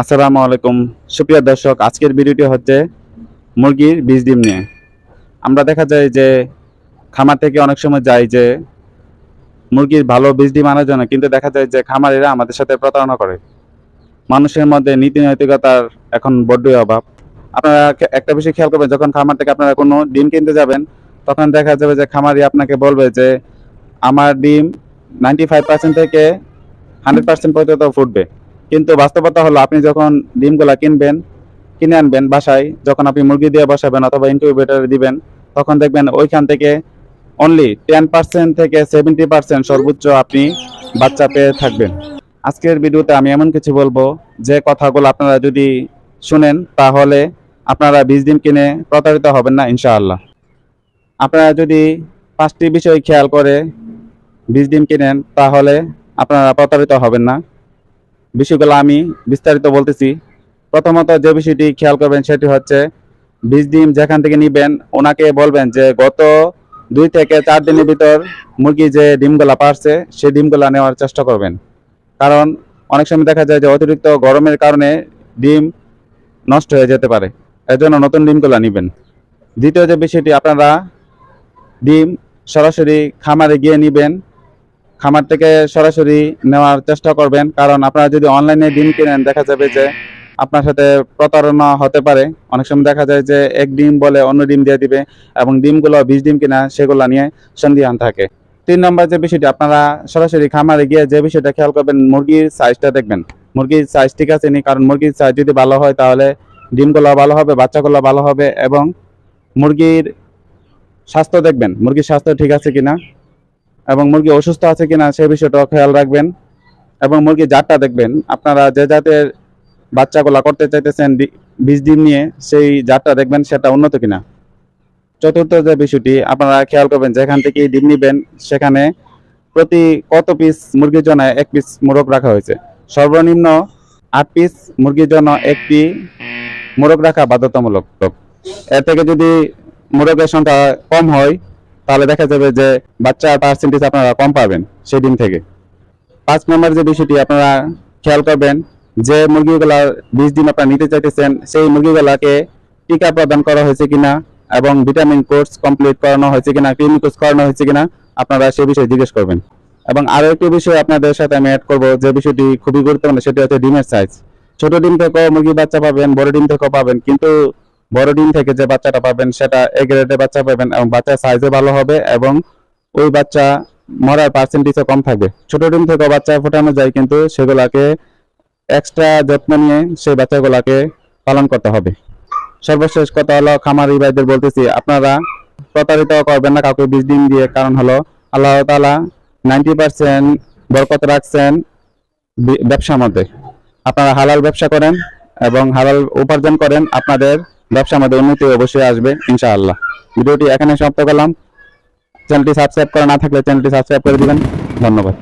আসসালামু আলাইকুম। সুপ্রিয় দর্শক, আজকের ভিডিওটি হচ্ছে মুরগির বীজ ডিম নিয়ে। আমরা দেখা যায় যে খামার থেকে অনেক সময় যাই যে মুরগির ভালো বীজ ডিম আনার জন্য, কিন্তু দেখা যায় যে খামারিরা আমাদের সাথে প্রতারণা করে। মানুষের মধ্যে নীতি নৈতিকতার এখন বড্ডই অভাব। আপনারা একটা বিষয় খেয়াল করবেন, যখন খামার থেকে আপনারা কোনো ডিম কিনতে যাবেন, তখন দেখা যাবে যে খামারি আপনাকে বলবে যে, আমার ডিম নাইনটি ফাইভ পার্সেন্ট থেকে হান্ড্রেড পার্সেন্ট পর্যন্ত ফুটবে। কিন্তু বাস্তবতা হলো আপনি যখন ডিমগুলা কিনবেন, কিনে আনবেন বাসায়, যখন আপনি মুরগি দিয়ে বসাবেন অথবা ইনকিউবেটরে দিবেন, তখন দেখবেন ওইখান থেকে অনলি টেন পার্সেন্ট থেকে সেভেন্টি পার্সেন্ট সর্বোচ্চ আপনি বাচ্চা পেয়ে থাকবেন। আজকের ভিডিওতে আমি এমন কিছু বলব, যে কথাগুলো আপনারা যদি শুনেন, তাহলে আপনারা বীজ ডিম কিনে প্রতারিত হবেন না, ইনশাআল্লাহ। আপনারা যদি পাঁচটি বিষয় খেয়াল করে বীজ ডিম কিনেন, তাহলে আপনারা প্রতারিত হবেন না। বিষয়গুলো আমি বিস্তারিত বলতেছি। প্রথমত যে বিষয়টি খেয়াল করবেন সেটি হচ্ছে, বীজ ডিম যেখান থেকে নিবেন, ওনাকে বলবেন যে গত দুই থেকে চার দিনের ভিতর মুরগি যে ডিমগুলা পারছে সেই ডিমগুলা নেওয়ার চেষ্টা করবেন। কারণ অনেক সময় দেখা যায় যে অতিরিক্ত গরমের কারণে ডিম নষ্ট হয়ে যেতে পারে। এর জন্য নতুন ডিমগুলা নেবেন। দ্বিতীয় যে বিষয়টি, আপনারা ডিম সরাসরি খামারে গিয়ে নিবেন খামার থেকে সরাসরি নেওয়ার চেষ্টা করবেন। কারণ আপনারা যদি অনলাইনে ডিম কিনেন, দেখা যাবে যে আপনার সাথে প্রতারণা হতে পারে। অনেক সময় দেখা যায় যে এক ডিম বলে অন্য ডিম দিয়ে দিবে এবং ডিমগুলো বীজ ডিম কিনা সেগুলো নিয়ে সন্দিহান থাকে। তিন নম্বর যে বিষয়টি, আপনারা সরাসরি খামারে গিয়ে যে বিষয়টা খেয়াল করবেন, মুরগির সাইজটা দেখবেন। মুরগির সাইজ ঠিক আছে নি? কারণ মুরগির সাইজ যদি ভালো হয়, তাহলে ডিমগুলো ভালো হবে, বাচ্চাগুলো ভালো হবে এবং মুরগির স্বাস্থ্য দেখবেন। মুরগির স্বাস্থ্য ঠিক আছে কিনা? এবং মুরগি অসুস্থ আছে কিনা সে বিষয়টাও খেয়াল রাখবেন। এবং মুরগির জাতটা দেখবেন। আপনারা যে জাতের বাচ্চাগুলা করতে চাইতেছেন বীজ ডিম নিয়ে, সেই জাতটা দেখবেন সেটা উন্নত কিনা। চতুর্থ যে বিষয়টি, আপনারা খেয়াল করবেন, যেখান থেকে ডিম নিবেন, সেখানে প্রতি কত পিস মুরগির জন্য এক পিস মোরগ রাখা হয়েছে? সর্বনিম্ন আট পিস মুরগির জন্য একটি মোরগ রাখা বাধ্যতামূলক। এর থেকে যদি মোরগের সংখ্যা কম হয় তাহলে দেখা যাবে যে বাচ্চা পার্সেন্টেজ আপনারা কম পাবেন সেই ডিম থেকে। পাঁচ নম্বর যে বিষয়টি আপনারা খেয়াল করবেন, যে মুরগিগুলার বীজ ডিম আপনারা নিতে চাইতেছেন, সেই মুরগিগুলাকে টিকা প্রদান করা হয়েছে কিনা এবং ভিটামিন কোর্স কমপ্লিট করানো হয়েছে কিনা ক্লিনিক কোর্স করানো হয়েছে কিনা, আপনারা সেই বিষয়ে জিজ্ঞেস করবেন। এবং আরও একটি বিষয় আপনাদের সাথে আমি অ্যাড করব, যে বিষয়টি খুবই গুরুত্বপূর্ণ, সেটি হচ্ছে ডিমের সাইজ ছোট ডিম থেকেও মুরগি বাচ্চা পাবেন, বড় ডিম থেকেও পাবেন, কিন্তু বড় ডিম থেকে যে বাচ্চাটা পাবেন সেটা এ গ্রেডের বাচ্চা পাবেন এবং বাচ্চার সাইজও ভালো হবে এবং ওই বাচ্চা মরার পার্সেন্টেজও কম থাকবে। ছোট ডিম থেকে বাচ্চা ফোটানো যায় কিন্তু সেগুলাকে এক্সট্রা যত্ন নিয়ে সেই বাচ্চাগুলাকে পালন করতে হবে। সর্বশেষ কথা হলো খামারি ভাইদের বলতেছি, আপনারা প্রতারিত করবেন না, কাউকে বীজ ডিম দিয়ে। কারণ হলো আল্লাহ তাআলা নাইনটি পার্সেন্ট বরকত রাখছেন ব্যবসার মধ্যে। আপনারা হালাল ব্যবসা করেন এবং হালাল উপার্জন করেন, আপনাদের ব্যবসার আমাদের উন্নতি অবশ্যই আসবে, ইনশাআল্লাহ। ভিডিওটি এখানে সমাপ্ত করলাম। চ্যানেলটি সাবস্ক্রাইব করা না থাকলে চ্যানেলটি সাবস্ক্রাইব করে দিবেন। ধন্যবাদ।